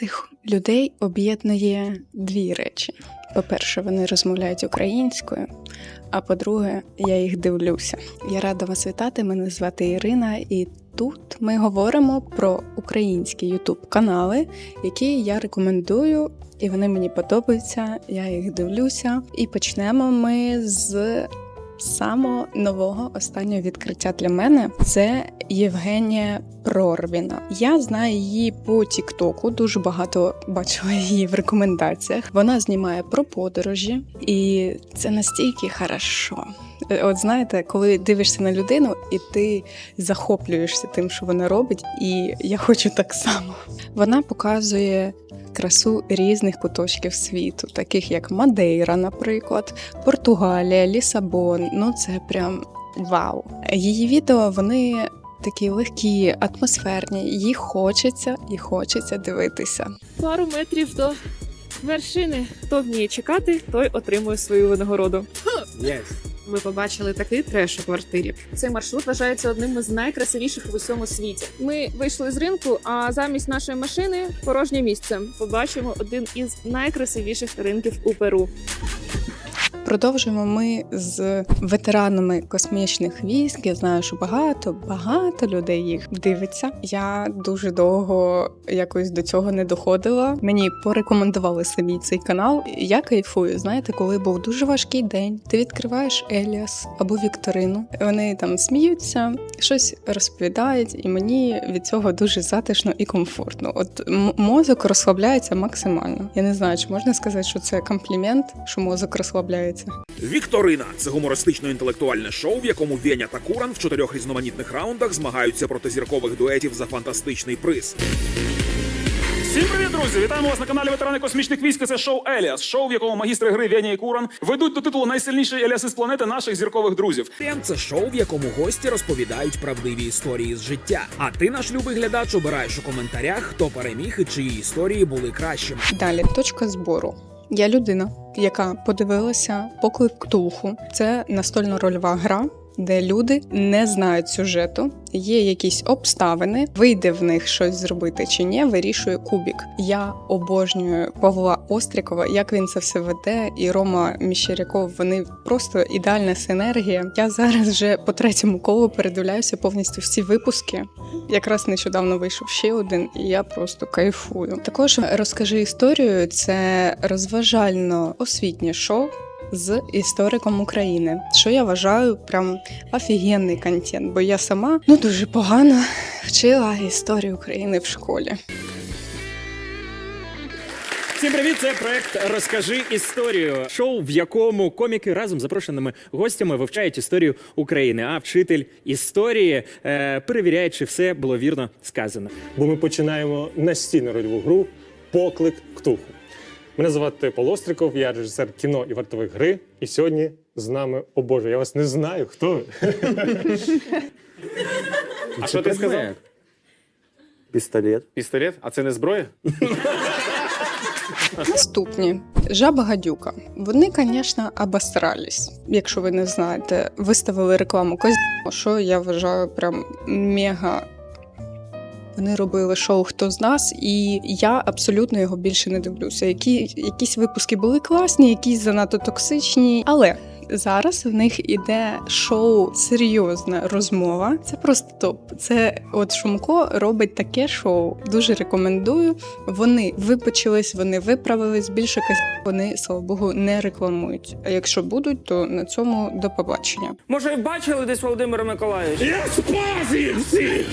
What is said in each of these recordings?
Цих людей об'єднує дві речі. По-перше, вони розмовляють українською. А по-друге, я їх дивлюся. Я рада вас вітати. Мене звати Ірина, і тут ми говоримо про українські ютуб канали, які я рекомендую, і вони мені подобаються. Я їх дивлюся. І почнемо ми з самого нового останнього відкриття для мене це Євгенія Прорвіна. Я знаю її по Тіктоку, дуже багато бачила її в рекомендаціях. Вона знімає про подорожі, і це настільки хорошо. От знаєте, коли дивишся на людину, і ти захоплюєшся тим, що вона робить, і я хочу так само. Вона показує красу різних куточків світу, таких як Мадейра, наприклад, Португалія, Лісабон. Ну це прям вау. Її відео вони такі легкі, атмосферні. Їх хочеться і хочеться дивитися. пару метрів до вершини. Хто вміє чекати, той отримує свою винагороду. Ми побачили такий треш у квартирі. Цей маршрут вважається одним із найкрасивіших в усьому світі. Ми вийшли з ринку, а замість нашої машини порожнє місце. Побачимо один із найкрасивіших ринків у Перу. Продовжуємо ми з ветеранами космічних військ. Я знаю, що багато, багато людей їх дивиться. Я дуже довго якось до цього не доходила. Мені порекомендували самі цей канал. Я кайфую. Знаєте, коли був дуже важкий день, ти відкриваєш Еліас або Вікторину. Вони там сміються, щось розповідають, і мені від цього дуже затишно і комфортно. От мозок розслабляється максимально. Я не знаю, чи можна сказати, що це комплімент, що мозок розслабляється. Вікторина це гумористично-інтелектуальне шоу, в якому Веня та Куран в чотирьох різноманітних раундах змагаються проти зіркових дуетів за фантастичний приз. Всім привіт, друзі! Вітаємо вас на каналі Ветерани космічних військ. Це шоу Еліас, шоу, в якому магістри гри Веня і Куран ведуть до титулу найсильніший Еліас із планети наших зіркових друзів. Тем це шоу, в якому гості розповідають правдиві історії з життя. А ти, наш любий глядач, обираєш у коментарях, хто переміг і чиї історії були кращими. Далі точка збору. Я людина, яка подивилася поклик Ктулху. Це настольно рольова гра, де люди не знають сюжету, є якісь обставини, вийде в них щось зробити чи ні, вирішує кубік. Я обожнюю Павла Острікова, як він це все веде, і Рома Міщеряков. Вони просто ідеальна синергія. Я зараз вже по третьому колу передивляюся повністю всі випуски. Якраз нещодавно вийшов ще один, і я просто кайфую. Також розкажи історію. Це розважально освітнє шоу. З істориком України, що я вважаю прям офігенний контент, бо я сама ну дуже погано вчила історію України в школі. Всім привіт! Це проект Розкажи історію. Шоу, в якому коміки разом з запрошеними гостями вивчають історію України. А вчитель історії е, перевіряє, чи все було вірно сказано. бо ми починаємо настільну рольову гру Поклик Ктуху. Мене звати Павло Остриков, я режисер кіно і вартових гри. І сьогодні з нами, о Боже, я вас не знаю, хто ви. А що ти сказав? Пістолет. Пістолет? А це не зброя? Наступні жаба гадюка. Вони, звісно, обосрались. Якщо ви не знаєте, виставили рекламу Козі, що я вважаю прям мега. Вони робили шоу Хто з нас, і я абсолютно його більше не дивлюся. Які, якісь випуски були класні, якісь занадто токсичні. Але зараз в них іде шоу серйозна розмова. Це просто топ. Це от Шумко робить таке шоу. Дуже рекомендую. Вони вибачились, вони виправились. Більше каз... вони, слава Богу, не рекламують. А якщо будуть, то на цьому до побачення. Може, бачили десь Володимира Миколаївича? Я спас їх всіх!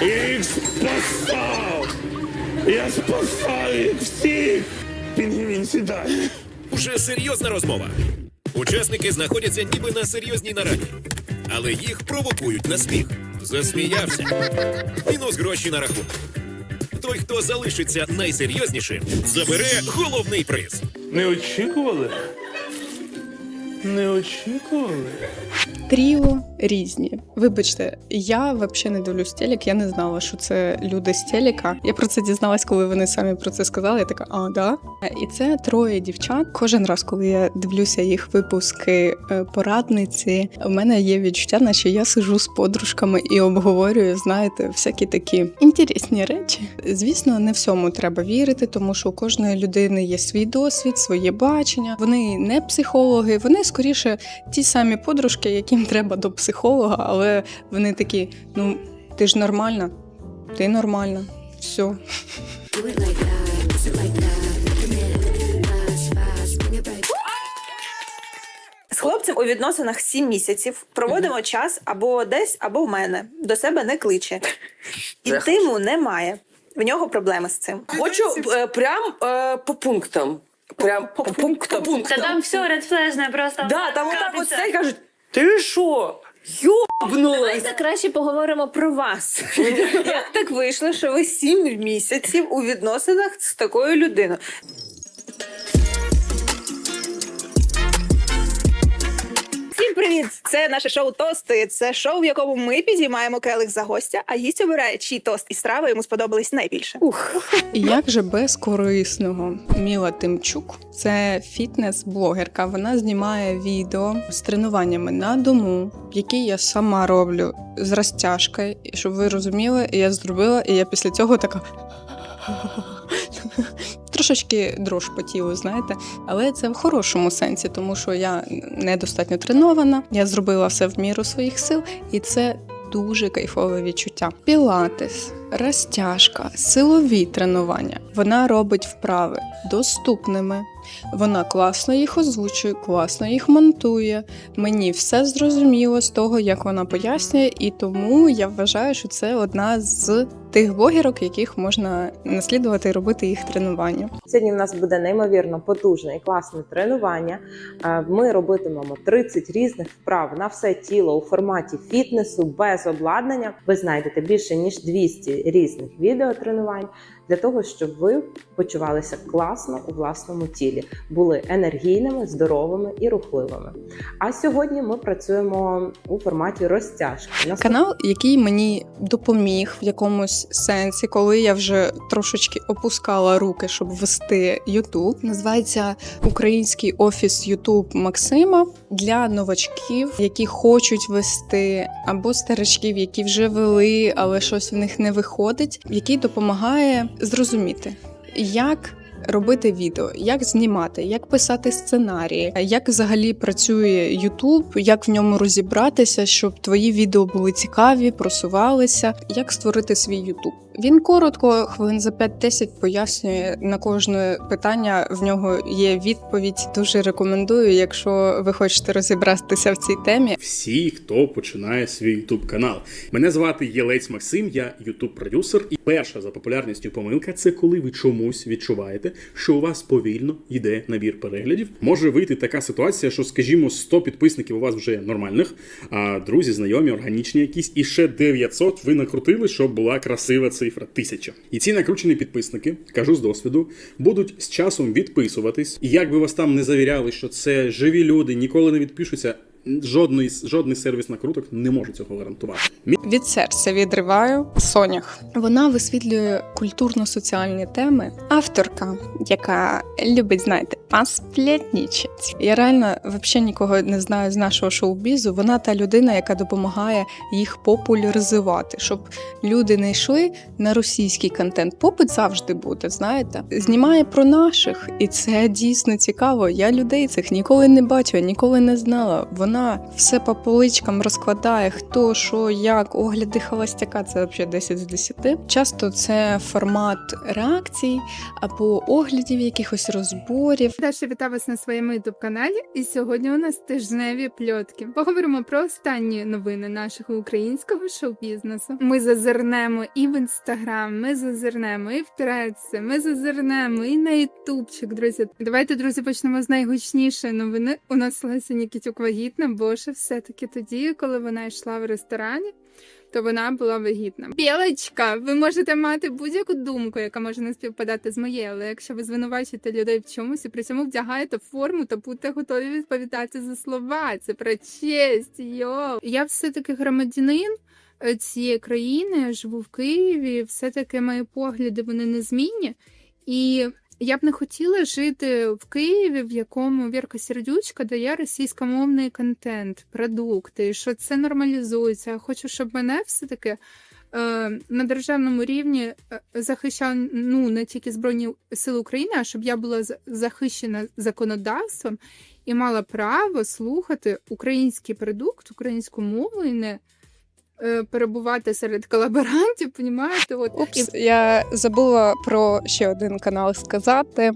Я їх спасав! Я спасаю їх всіх! Пінгвін сідай! Уже серйозна розмова. Учасники знаходяться ніби на серйозній нараді, але їх провокують на сміх. Засміявся. Мінус гроші на рахунок. Той, хто залишиться найсерйознішим, забере головний приз. Не очікували? Не очікували? Тріо різні. Вибачте, я взагалі не дивлюсь телек, я не знала, що це люди з телека. Я про це дізналась, коли вони самі про це сказали. Я така, а да. І це троє дівчат. Кожен раз, коли я дивлюся їх випуски е, порадниці, у мене є відчуття, наче я сижу з подружками і обговорюю, знаєте, всякі такі інтересні речі. Звісно, не всьому треба вірити, тому що у кожної людини є свій досвід, своє бачення. Вони не психологи, вони скоріше ті самі подружки, яким треба до психолога, але вони такі: ну ти ж нормальна, ти нормальна, все. З хлопцем у відносинах 7 місяців проводимо час або десь, або в мене. До себе не кличе. Інтиму немає. В нього проблеми з цим. Хочу е, прям е, по пунктам. Прям по, пунктам. По пунктам. все редфлежне просто. Да, там отак от стоять, кажуть, ти що? Йобнулась! краще поговоримо про вас. Як так вийшло, що ви сім місяців у відносинах з такою людиною? Всім привіт! Це наше шоу Тости. Це шоу, в якому ми підіймаємо келих за гостя, а гість обирає, чий тост і страви йому сподобались найбільше. Ух. Як же без корисного? Міла Тимчук це фітнес-блогерка. Вона знімає відео з тренуваннями на дому, які я сама роблю з розтяжкою. Щоб ви розуміли, я зробила, і я після цього така. Трошечки дрож по тілу, знаєте, але це в хорошому сенсі, тому що я недостатньо тренована, я зробила все в міру своїх сил, і це дуже кайфове відчуття. Пілатес, розтяжка, силові тренування. Вона робить вправи доступними. Вона класно їх озвучує, класно їх монтує. Мені все зрозуміло з того, як вона пояснює, і тому я вважаю, що це одна з тих блогерок, яких можна наслідувати і робити їх тренування. Сьогодні в нас буде неймовірно потужне і класне тренування. Е, Ми робитимемо 30 різних вправ на все тіло у форматі фітнесу без обладнання. Ви знайдете більше ніж 200 різних відеотренувань для того, щоб ви почувалися класно у власному тілі, були енергійними, здоровими і рухливими. А сьогодні ми працюємо у форматі розтяжки. Канал, який мені допоміг в якомусь сенсі, коли я вже трошечки опускала руки, щоб вести Ютуб. називається Український офіс Ютуб Максима для новачків, які хочуть вести, або старичків, які вже вели, але щось в них не виходить, який допомагає зрозуміти, як. Робити відео, як знімати, як писати сценарії, як взагалі працює Ютуб, як в ньому розібратися, щоб твої відео були цікаві, просувалися, як створити свій YouTube. Він коротко, хвилин за 5-10 пояснює на кожне питання. В нього є відповідь. Дуже рекомендую, якщо ви хочете розібратися в цій темі. Всі, хто починає свій YouTube канал. Мене звати Єлець Максим, я YouTube продюсер. І перша за популярністю помилка це коли ви чомусь відчуваєте, що у вас повільно йде набір переглядів. Може вийти така ситуація, що, скажімо, 100 підписників у вас вже нормальних, а друзі, знайомі, органічні якісь, і ще 900 ви накрутили, щоб була красива цифра 1000. І ці накручені підписники, кажу з досвіду, будуть з часом відписуватись. І як би вас там не завіряли, що це живі люди, ніколи не відпишуться. Жодний жодний сервіс накруток не може цього гарантувати. Від серця відриваю Сонях. Вона висвітлює культурно-соціальні теми. Авторка, яка любить, знаєте, посплетнічать. Я реально взагалі нікого не знаю з нашого шоу-бізу. Вона та людина, яка допомагає їх популяризувати, щоб люди не йшли на російський контент. Попит завжди буде, знаєте. Знімає про наших, і це дійсно цікаво. Я людей цих ніколи не бачила, ніколи не знала. Вона все по поличкам розкладає, хто, що, як, огляди холостяка це взагалі 10 з 10. Часто це формат реакцій або оглядів якихось розборів. Даша, вітаю вас на своєму ютуб каналі. І сьогодні у нас тижневі пльотки. Поговоримо про останні новини нашого українського шоу-бізнесу. Ми зазирнемо і в інстаграм, ми зазирнемо і в Треци, ми зазирнемо і на ютубчик, друзі. Давайте, друзі, почнемо з найгучнішої новини. У нас Леся Нікітюк вагітна, бо ще все-таки тоді, коли вона йшла в ресторані. то вона була вагітна. Білочка, ви можете мати будь-яку думку, яка може не співпадати з моєю, але якщо ви звинувачуєте людей в чомусь і при цьому вдягаєте форму, то будьте готові відповідати за слова. Це про честь. Йо. Я все-таки громадянин е, цієї країни, живу в Києві. Все таки мої погляди вони незмінні. І я б не хотіла жити в Києві, в якому Вірка Сердючка дає російськомовний контент, продукти, що це нормалізується. Я хочу, щоб мене все-таки е, на державному рівні е, захищали ну, не тільки Збройні Сили України, а щоб я була за- захищена законодавством і мала право слухати український продукт, українську мову і не перебувати серед колаборантів, понімаєте? От Упс, я забула про ще один канал сказати.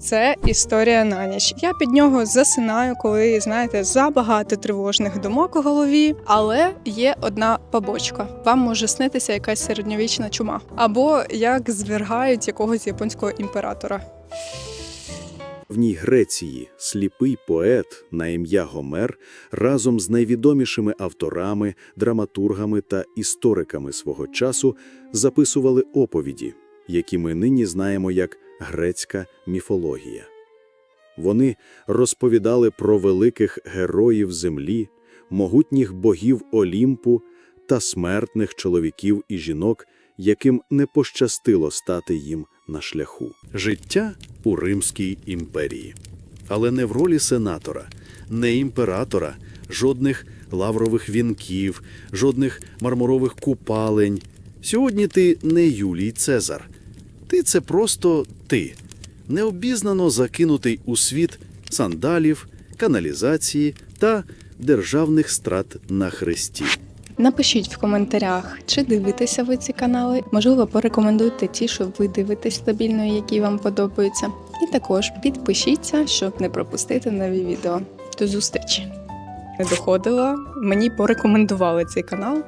Це історія на ніч. Я під нього засинаю, коли знаєте забагато тривожних думок у голові. Але є одна побочка. Вам може снитися якась середньовічна чума, або як звергають якогось японського імператора. В ній Греції сліпий поет на ім'я Гомер разом з найвідомішими авторами, драматургами та істориками свого часу записували оповіді, які ми нині знаємо як грецька міфологія. Вони розповідали про великих героїв землі, могутніх богів Олімпу та смертних чоловіків і жінок, яким не пощастило стати їм на шляху. Життя у Римській імперії. Але не в ролі сенатора, не імператора, жодних лаврових вінків, жодних мармурових купалень. Сьогодні ти не Юлій Цезар. Ти це просто ти, необізнано закинутий у світ сандалів, каналізації та державних страт на хресті. Напишіть в коментарях, чи дивитеся ви ці канали. Можливо, порекомендуйте ті, що ви дивитесь стабільно, які вам подобаються. І також підпишіться, щоб не пропустити нові відео. До зустрічі! Не доходила, мені порекомендували цей канал.